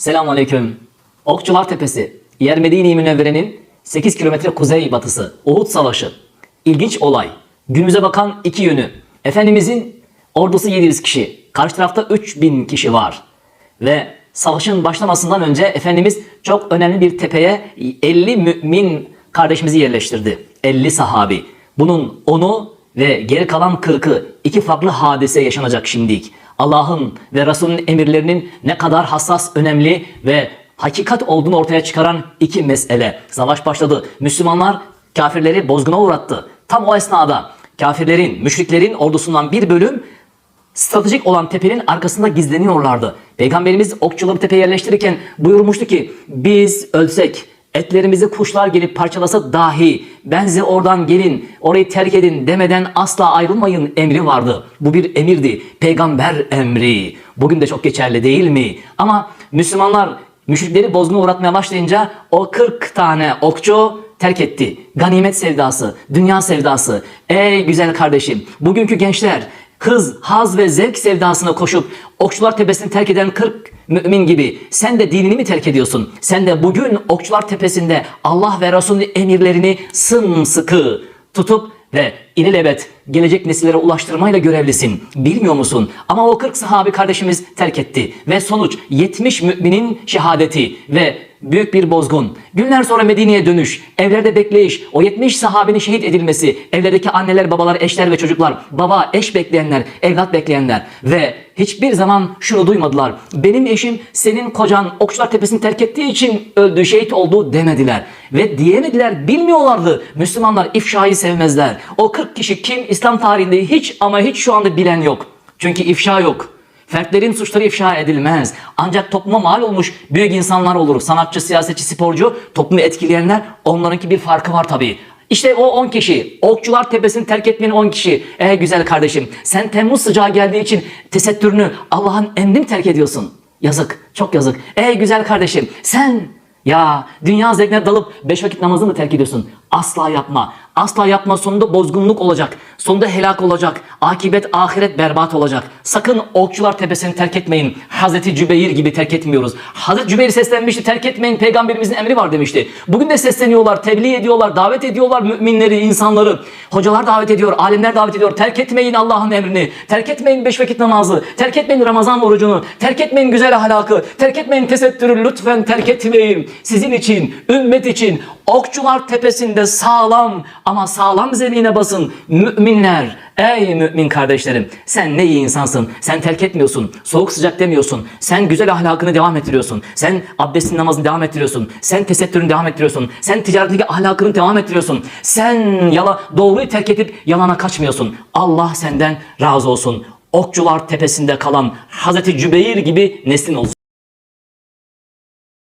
Selamünaleyküm. Okçular Tepesi, Yer Medine-i Münevvere'nin 8 kilometre kuzey batısı, Uhud Savaşı. İlginç olay. Günümüze bakan iki yönü. Efendimizin ordusu 700 kişi, karşı tarafta 3000 kişi var. Ve savaşın başlamasından önce Efendimiz çok önemli bir tepeye 50 mümin kardeşimizi yerleştirdi. 50 sahabi. Bunun onu ve geri kalan 40'ı iki farklı hadise yaşanacak şimdilik. Allah'ın ve Resulünün emirlerinin ne kadar hassas, önemli ve hakikat olduğunu ortaya çıkaran iki mesele. Savaş başladı. Müslümanlar kafirleri bozguna uğrattı. Tam o esnada kafirlerin, müşriklerin ordusundan bir bölüm stratejik olan tepenin arkasında gizleniyorlardı. Peygamberimiz okçuları tepeye yerleştirirken buyurmuştu ki biz ölsek etlerimizi kuşlar gelip parçalasa dahi ben size oradan gelin orayı terk edin demeden asla ayrılmayın emri vardı. Bu bir emirdi. Peygamber emri. Bugün de çok geçerli değil mi? Ama Müslümanlar müşrikleri bozguna uğratmaya başlayınca o 40 tane okçu terk etti. Ganimet sevdası, dünya sevdası. Ey güzel kardeşim, bugünkü gençler hız, haz ve zevk sevdasına koşup Okçular Tepesi'ni terk eden 40 mümin gibi sen de dinini mi terk ediyorsun? Sen de bugün Okçular Tepesi'nde Allah ve Resulünün emirlerini sımsıkı tutup ve ilelebet gelecek nesillere ulaştırmayla görevlisin. Bilmiyor musun? Ama o 40 sahabi kardeşimiz terk etti. Ve sonuç 70 müminin şehadeti ve büyük bir bozgun. Günler sonra Medine'ye dönüş, evlerde bekleyiş, o 70 sahabinin şehit edilmesi, evlerdeki anneler, babalar, eşler ve çocuklar, baba, eş bekleyenler, evlat bekleyenler ve hiçbir zaman şunu duymadılar. Benim eşim senin kocan Okçular Tepesi'ni terk ettiği için öldü, şehit oldu demediler. Ve diyemediler, bilmiyorlardı. Müslümanlar ifşayı sevmezler. O 40 kişi kim İslam tarihinde hiç ama hiç şu anda bilen yok. Çünkü ifşa yok. Fertlerin suçları ifşa edilmez. Ancak topluma mal olmuş büyük insanlar olur. Sanatçı, siyasetçi, sporcu, toplumu etkileyenler onlarınki bir farkı var tabii. İşte o 10 kişi, Okçular Tepesi'ni terk etmeyen 10 kişi. Ey güzel kardeşim, sen Temmuz sıcağı geldiği için tesettürünü Allah'ın emrini terk ediyorsun. Yazık, çok yazık. Ey güzel kardeşim, sen ya dünya zevkine dalıp beş vakit namazı mı terk ediyorsun? Asla yapma. Asla yapma. Sonunda bozgunluk olacak. Sonunda helak olacak. Akibet ahiret berbat olacak. Sakın okçular tepesini terk etmeyin. Hazreti Cübeyr gibi terk etmiyoruz. Hazreti Cübeyr seslenmişti. Terk etmeyin. Peygamberimizin emri var demişti. Bugün de sesleniyorlar. Tebliğ ediyorlar. Davet ediyorlar müminleri, insanları. Hocalar davet ediyor. Alimler davet ediyor. Terk etmeyin Allah'ın emrini. Terk etmeyin beş vakit namazı. Terk etmeyin Ramazan orucunu. Terk etmeyin güzel ahlakı. Terk etmeyin tesettürü. Lütfen terk etmeyin. Sizin için, ümmet için Okçular tepesinde sağlam ama sağlam zemine basın müminler. Ey mümin kardeşlerim sen ne iyi insansın. Sen terk etmiyorsun. Soğuk sıcak demiyorsun. Sen güzel ahlakını devam ettiriyorsun. Sen abdestin namazını devam ettiriyorsun. Sen tesettürünü devam ettiriyorsun. Sen ticaretteki ahlakını devam ettiriyorsun. Sen yala, doğruyu terk edip yalana kaçmıyorsun. Allah senden razı olsun. Okçular tepesinde kalan Hazreti Cübeyr gibi neslin olsun.